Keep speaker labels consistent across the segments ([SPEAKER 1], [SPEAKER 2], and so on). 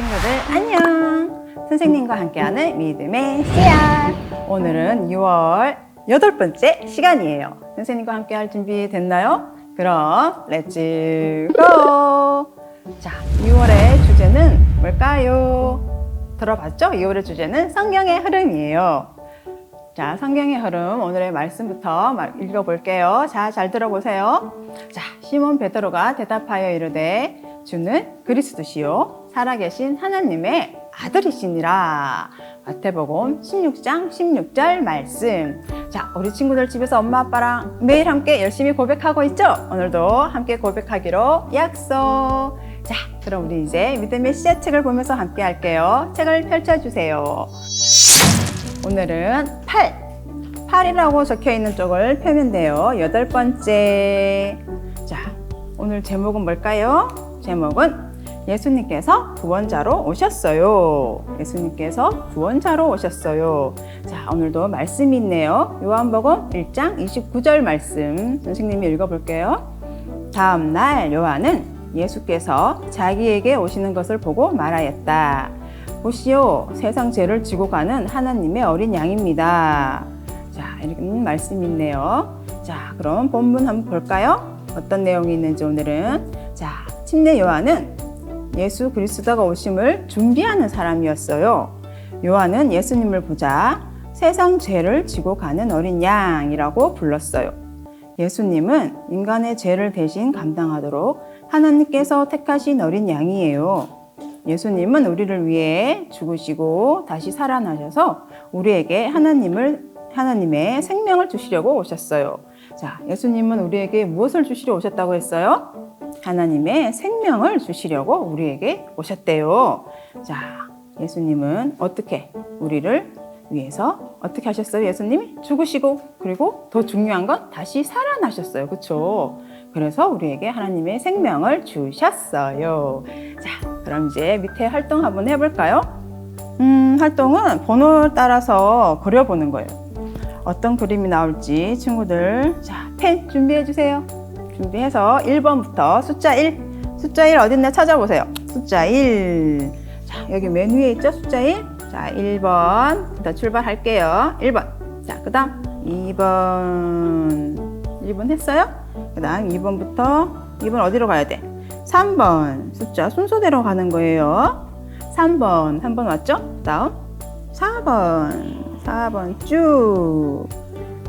[SPEAKER 1] 친구들 안녕! 선생님과 함께하는 믿음의 씨앗! 오늘은 6월 여덟 번째 시간이에요. 선생님과 함께할 준비 됐나요? 그럼 렛츠 고! 자, 6월의 주제는 뭘까요? 들어봤죠? 2월의 주제는 성경의 흐름이에요. 자, 성경의 흐름 오늘의 말씀부터 말- 읽어볼게요. 자, 잘 들어보세요. 자, 시몬 베드로가 대답하여 이르되 주는 그리스도시요 살아계신 하나님의 아들이시니라. 마태복음 16장 16절 말씀. 자, 우리 친구들 집에서 엄마 아빠랑 매일 함께 열심히 고백하고 있죠? 오늘도 함께 고백하기로 약속. 자, 그럼 우리 이제 믿음의 씨앗 책을 보면서 함께 할게요. 책을 펼쳐 주세요. 오늘은 8. 8이라고 적혀 있는 쪽을 펴면 돼요. 여덟 번째. 자, 오늘 제목은 뭘까요? 제목은 예수님께서 구원자로 오셨어요. 예수님께서 구원자로 오셨어요. 자, 오늘도 말씀이 있네요. 요한복음 1장 29절 말씀 선생님이 읽어볼게요. 다음 날 요한은 예수께서 자기에게 오시는 것을 보고 말하였다. 보시오, 세상 죄를 지고 가는 하나님의 어린 양입니다. 자, 이런 말씀이 있네요. 자, 그럼 본문 한번 볼까요? 어떤 내용이 있는지 오늘은. 자, 침례 요한은 예수 그리스도가 오심을 준비하는 사람이었어요. 요한은 예수님을 보자 세상 죄를 지고 가는 어린 양이라고 불렀어요. 예수님은 인간의 죄를 대신 감당하도록 하나님께서 택하신 어린 양이에요. 예수님은 우리를 위해 죽으시고 다시 살아나셔서 우리에게 하나님을 하나님의 생명을 주시려고 오셨어요. 자, 예수님은 우리에게 무엇을 주시려 오셨다고 했어요? 하나님의 생명을 주시려고 우리에게 오셨대요. 자, 예수님은 어떻게 우리를 위해서 어떻게 하셨어요? 예수님이 죽으시고 그리고 더 중요한 건 다시 살아나셨어요. 그렇죠? 그래서 우리에게 하나님의 생명을 주셨어요. 자, 그럼 이제 밑에 활동 한번 해볼까요? 음, 활동은 번호를 따라서 그려보는 거예요. 어떤 그림이 나올지 친구들 자, 펜 준비해 주세요. 준비해서 1번부터 숫자 1. 숫자 1 어딨나 찾아보세요. 숫자 1. 자, 여기 맨 위에 있죠? 숫자 1. 자, 1번. 부터 출발할게요. 1번. 자, 그 다음 2번. 1번 했어요? 그 다음 2번부터 2번 어디로 가야 돼? 3번. 숫자 순서대로 가는 거예요. 3번. 3번 왔죠? 그 다음 4번. 4번 쭉.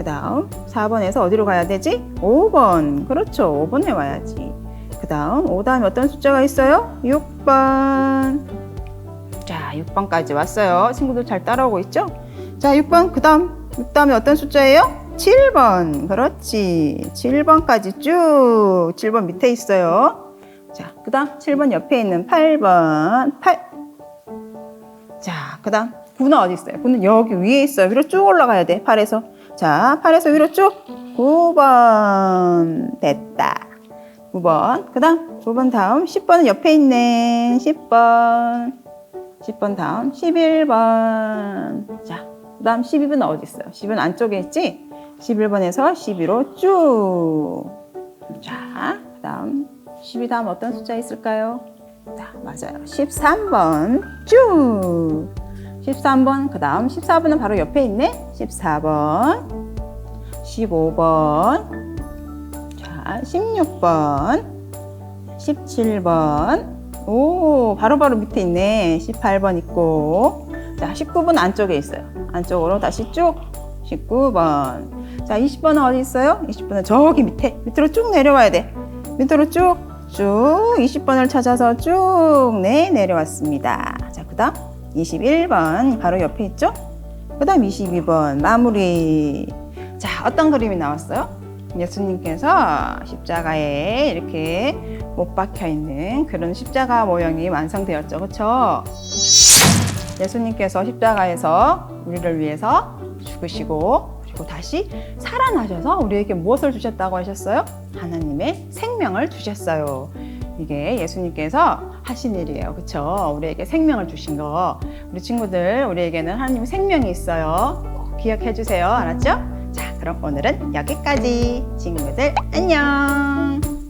[SPEAKER 1] 그 다음 4번에서 어디로 가야 되지? 5번. 그렇죠. 5번에 와야지. 그 다음 5 다음에 어떤 숫자가 있어요? 6번. 자, 6번까지 왔어요. 친구들 잘 따라오고 있죠? 자, 6번. 그 다음 6 다음에 어떤 숫자예요? 7번. 그렇지. 7번까지 쭉. 7번 밑에 있어요. 자, 그 다음 7번 옆에 있는 8번. 8. 자, 그 다음 9는 어디 있어요? 9는 여기 위에 있어요. 위로 쭉 올라가야 돼. 8에서. 자, 8에서 위로 쭉. 9번. 됐다. 9번. 그 다음 9번 다음 10번은 옆에 있네. 10번. 10번 다음 11번. 자, 그 다음 12번 어디 있어요? 12번 안쪽에 있지? 11번에서 12로 쭉. 자, 그 다음 12 다음 어떤 숫자 있을까요? 자, 맞아요. 13번 쭉. 13번, 그 다음 14번은 바로 옆에 있네. 14번, 15번, 자, 16번, 17번, 오, 바로 바로 밑에 있네. 18번 있고. 자, 19번 안쪽에 있어요. 안쪽으로 다시 쭉. 19번. 자, 20번은 어디 있어요? 20번은 저기 밑에. 밑으로 쭉 내려와야 돼. 밑으로 쭉, 쭉. 20번을 찾아서 쭉, 네, 내려왔습니다. 자, 그 다음 21번. 바로 옆에 있죠? 그 다음 22번. 마무리. 자, 어떤 그림이 나왔어요? 예수님께서 십자가에 이렇게 못 박혀 있는 그런 십자가 모형이 완성되었죠. 그렇죠? 예수님께서 십자가에서 우리를 위해서 죽으시고 그리고 다시 살아나셔서 우리에게 무엇을 주셨다고 하셨어요? 하나님의 생명을 주셨어요. 이게 예수님께서 하신 일이에요. 그렇죠? 우리에게 생명을 주신 거. 우리 친구들 우리에게는 하나님 생명이 있어요. 꼭 기억해 주세요. 알았죠? 자, 그럼 오늘은 여기까지. 친구들 안녕.